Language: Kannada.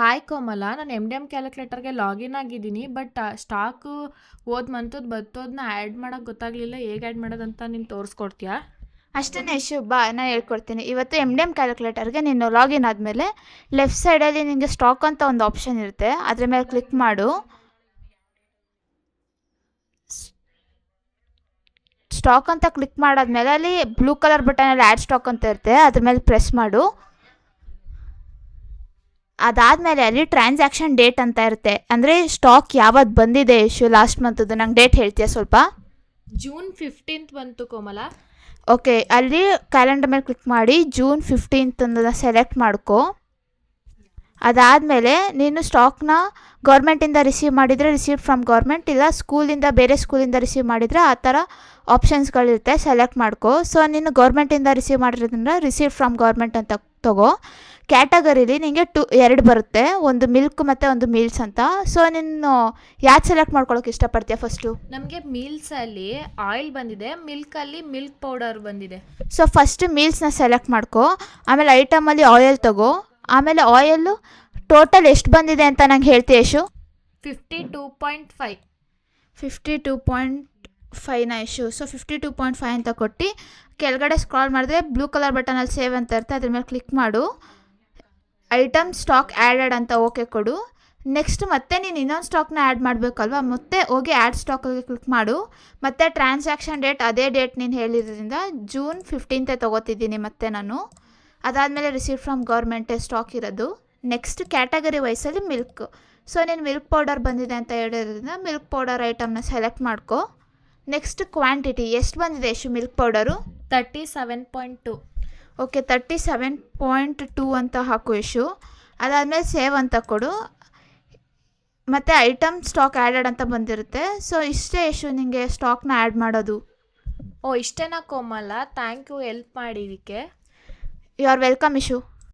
ಹಾಯ್ ಕೋಮಲ ನಾನು ಎಂ ಡಿ ಎಂ ಕ್ಯಾಲ್ಕುಲೇಟರ್ಗೆ ಲಾಗಿನ್ ಆಗಿದ್ದೀನಿ ಬಟ್ ಸ್ಟಾಕು ಹೋದ ಮಂತದ್ದು ಬತ್ತೋದನ್ನ ಆ್ಯಡ್ ಮಾಡೋಕೆ ಗೊತ್ತಾಗಲಿಲ್ಲ, ಹೇಗೆ ಆ್ಯಡ್ ಮಾಡೋದಂತ ನೀನು ತೋರಿಸ್ಕೊಡ್ತೀಯಾ? ಅಷ್ಟೇ ಶುಭ ನಾನು ಹೇಳ್ಕೊಡ್ತೀನಿ. ಇವತ್ತು ಎಂ ಡಿ ಎಂ ಕ್ಯಾಲ್ಕುಲೇಟರ್ಗೆ ನೀನು ಲಾಗಿನ್ ಆದಮೇಲೆ ಲೆಫ್ಟ್ ಸೈಡಲ್ಲಿ ನಿನಗೆ ಸ್ಟಾಕ್ ಅಂತ ಒಂದು ಆಪ್ಷನ್ ಇರುತ್ತೆ, ಅದ್ರ ಮೇಲೆ ಕ್ಲಿಕ್ ಮಾಡು. ಸ್ಟಾಕ್ ಅಂತ ಕ್ಲಿಕ್ ಮಾಡಾದ್ಮೇಲೆ ಅಲ್ಲಿ ಬ್ಲೂ ಕಲರ್ ಬಟನಲ್ಲಿ ಆ್ಯಡ್ ಸ್ಟಾಕ್ ಅಂತ ಇರುತ್ತೆ, ಅದ್ರ ಮೇಲೆ ಪ್ರೆಸ್ ಮಾಡು. ಅದಾದಮೇಲೆ ಅಲ್ಲಿ ಟ್ರಾನ್ಸಾಕ್ಷನ್ ಡೇಟ್ ಅಂತ ಇರುತ್ತೆ. ಅಂದರೆ ಸ್ಟಾಕ್ ಯಾವತ್ತು ಬಂದಿದೆ ಇಶ್ಯೂ ಲಾಸ್ಟ್ ಮಂತದ್ದು ನಂಗೆ ಡೇಟ್ ಹೇಳ್ತೀಯಾ ಸ್ವಲ್ಪ? ಜೂನ್ ಫಿಫ್ಟೀನ್ತ್ ಬಂತು ಕೋಮಲ. ಓಕೆ ಅಲ್ಲಿ ಕ್ಯಾಲೆಂಡರ್ ಮೇಲೆ ಕ್ಲಿಕ್ ಮಾಡಿ ಜೂನ್ ಫಿಫ್ಟೀನ್ತ್ ಅನ್ನೋದನ್ನ ಸೆಲೆಕ್ಟ್ ಮಾಡ್ಕೊ. ಅದಾದಮೇಲೆ ನೀನು ಸ್ಟಾಕ್ನ ಗೌರ್ಮೆಂಟಿಂದ ರಿಸೀವ್ ಮಾಡಿದರೆ ರಿಸೀವ್ ಫ್ರಮ್ ಗೌರ್ಮೆಂಟ್ ಇಲ್ಲ ಸ್ಕೂಲಿಂದ ಬೇರೆ ಸ್ಕೂಲಿಂದ ರಿಸೀವ್ ಮಾಡಿದರೆ ಆ ಥರ ಆಪ್ಷನ್ಸ್ಗಳಿರುತ್ತೆ ಸೆಲೆಕ್ಟ್ ಮಾಡ್ಕೊ. ಸೊ ನೀನು ಗೌರ್ಮೆಂಟಿಂದ ರಿಸೀವ್ ಮಾಡಿರೋದ್ರಿಂದ ರಿಸೀವ್ ಫ್ರಮ್ ಗೌರ್ಮೆಂಟ್ ಅಂತ ತಗೋ. ಕ್ಯಾಟಗರಿಲಿ ನಿಮಗೆ ಟು ಎರಡು ಬರುತ್ತೆ. ಒಂದು ಮಿಲ್ಕ್ ಮತ್ತು ಒಂದು ಮೀಲ್ಸ್ ಅಂತ. ಸೊ ನೀನು ಯಾವ್ದು ಸೆಲೆಕ್ಟ್ ಮಾಡ್ಕೊಳಕ್ಕೆ ಇಷ್ಟಪಡ್ತೀಯ ಫಸ್ಟು ನಮಗೆ ಮೀಲ್ಸಲ್ಲಿ ಆಯಿಲ್ ಬಂದಿದೆ ಮಿಲ್ಕಲ್ಲಿ ಮಿಲ್ಕ್ ಪೌಡರ್ ಬಂದಿದೆ. ಸೊ ಫಸ್ಟ್ ಮೀಲ್ಸ್ನ ಸೆಲೆಕ್ಟ್ ಮಾಡ್ಕೊ. ಆಮೇಲೆ ಐಟಮಲ್ಲಿ ಆಯಿಲ್ ತಗೋ. ಆಮೇಲೆ ಆಯಿಲ್ಲು ಟೋಟಲ್ ಎಷ್ಟು ಬಂದಿದೆ ಅಂತ ನಂಗೆ ಹೇಳ್ತೀಯ Yashu? Fifty two point five fifty two point ಫೈವ್ನ Ishu so fifty two point five ಅಂತ ಕೊಟ್ಟು ಕೆಳಗಡೆ ಸ್ಕ್ರಾಲ್ ಮಾಡಿದ್ರೆ ಬ್ಲೂ ಕಲರ್ ಬಟನಲ್ಲಿ ಸೇವ್ ಅಂತ ಇರುತ್ತೆ ಅದ್ರ ಮೇಲೆ ಕ್ಲಿಕ್ ಮಾಡು. ಐಟಮ್ ಸ್ಟಾಕ್ ಆ್ಯಡೆಡ್ ಅಂತ ಓಕೆ ಕೊಡು. ನೆಕ್ಸ್ಟ್ ಮತ್ತೆ ನೀನು ಇನ್ನೊಂದು ಸ್ಟಾಕ್ನ ಆ್ಯಡ್ ಮಾಡಬೇಕಲ್ವಾ? ಮತ್ತೆ ಹೋಗಿ ಆ್ಯಡ್ ಸ್ಟಾಕ್ಗೆ ಕ್ಲಿಕ್ ಮಾಡು. ಮತ್ತು ಟ್ರಾನ್ಸಾಕ್ಷನ್ ಡೇಟ್ ಅದೇ ಡೇಟ್ ನೀನು ಹೇಳಿದ್ರಿಂದ ಜೂನ್ ಫಿಫ್ಟೀನ್ತೆ ತೊಗೋತಿದ್ದೀನಿ ಮತ್ತೆ ನಾನು. ಅದಾದಮೇಲೆ ರಿಸೀವ್ ಫ್ರಮ್ ಗೌರ್ಮೆಂಟೇ ಸ್ಟಾಕ್ ಇರೋದು. ನೆಕ್ಸ್ಟ್ ಕ್ಯಾಟಗರಿ ವೈಸಲ್ಲಿ ಮಿಲ್ಕ್. ಸೊ ನೀನು ಮಿಲ್ಕ್ ಪೌಡರ್ ಬಂದಿದೆ ಅಂತ ಹೇಳಿರೋದ್ರಿಂದ ಮಿಲ್ಕ್ ಪೌಡರ್ ಐಟಮ್ನ ಸೆಲೆಕ್ಟ್ ಮಾಡ್ಕೊ. Next quantity. ಎಷ್ಟು ಬಂದಿದೆ ಎಷ್ಟು milk powder? Thirty seven point two. Okay thirty seven point two ಅಂತ ಹಾಕು ಇಶು ಅದಾದಮೇಲೆ ಸೇವ್ ಅಂತ ಕೊಡು. ಮತ್ತು ಐಟಮ್ ಸ್ಟಾಕ್ ಆ್ಯಡೆಡ್ ಅಂತ ಬಂದಿರುತ್ತೆ. ಸೊ ಇಷ್ಟೇ ಇಶು ನಿಮಗೆ ಸ್ಟಾಕ್ನ ಆ್ಯಡ್ ಮಾಡೋದು. ಓ ಇಷ್ಟೇನಾ ಕೋಮಲ್ಲ ಥ್ಯಾಂಕ್ ಯು ಹೆಲ್ಪ್ ಮಾಡಿದ್ದಕ್ಕೆ. You are welcome Ishu